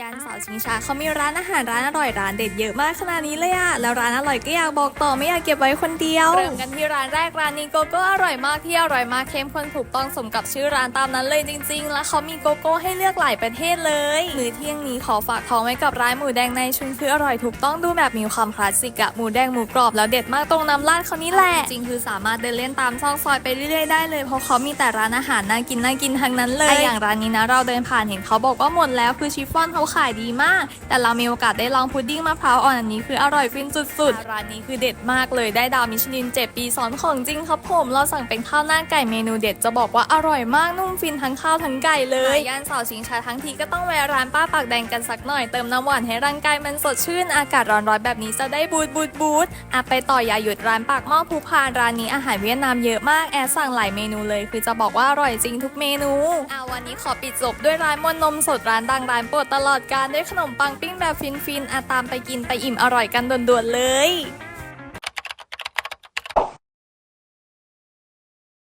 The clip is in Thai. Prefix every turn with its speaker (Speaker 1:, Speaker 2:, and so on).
Speaker 1: ย่านเสาชิงช้าเขามีร้านอาหารร้านอร่อยร้านเด็ดเยอะมากขนาดนี้เลยอะแล้วร้านอร่อยก็อยากบอกต่อไม่อยากเก็บไว้คนเดียวเริ่มกันที่ร้านแรกร้านนี้โกโก้อร่อยมากที่อร่อยมากเข้มข้นถูกต้องสมกับชื่อร้านตามนั้นเลยจริง ๆ แล้วเขามีโกโก้ให้เลือกหลายประเทศเลยมื้อเที่ยงนี้ขอฝากท้องไว้กับร้านหมูแดงในชุนคืออร่อยถูกต้องดูแบบมีความคลาสสิกอะหมูแดงหมูกรอบแล้วเด็ดมากตรงน้ำราดเขานี่แหละจริงๆคือสามารถเดินเล่นตามซอกซอยไปเรื่อยๆได้เลยเพราะเขามีแต่ร้านอาหารน่ากินน่ากินทั้งนั้นเลยอย่างร้านนี้นะเราเดินผ่านเห็นเขาบอกว่าหมดแล้วคือชิฟฟ่อนเขาขายดีมาก แต่เรามีโอกาสได้ลองพุดดิ้งมะพร้าวอ่อนอันนี้คืออร่อยฟินสุดๆ ร้านนี้คือเด็ดมากเลยได้ดาวมิชลินเจ็ดปีซ้อนของจริงครับผม เราสั่งเป็นข้าวหน้าไก่เมนูเด็ดจะบอกว่าอร่อยมากนุ่มฟินทั้งข้าวทั้งไก่เลยย่านสาวชิงชาทั้งทีก็ต้องแวะร้านป้าปากแดงกันสักหน่อยเติมน้ำหวานให้ร่างกายมันสดชื่นอากาศร้อนๆแบบนี้จะได้บูดบูดบูดอะไปต่ออย่าหยุดร้านปากหม้อภูพานร้านนี้อาหารเวียดนามเยอะมากแอดสั่งหลายเมนูเลยคือจะบอกว่าอร่อยจริงทุกเมนูอะวันนี้ขอปิดจบด้วยร้านมวนนมสดร้านดังร้านโปรดตลอดลอดการด้วยขนมปังปิ้งแบบฟินๆอาตามไปกินไปอิ่มอร่อยกันด่วนๆเลย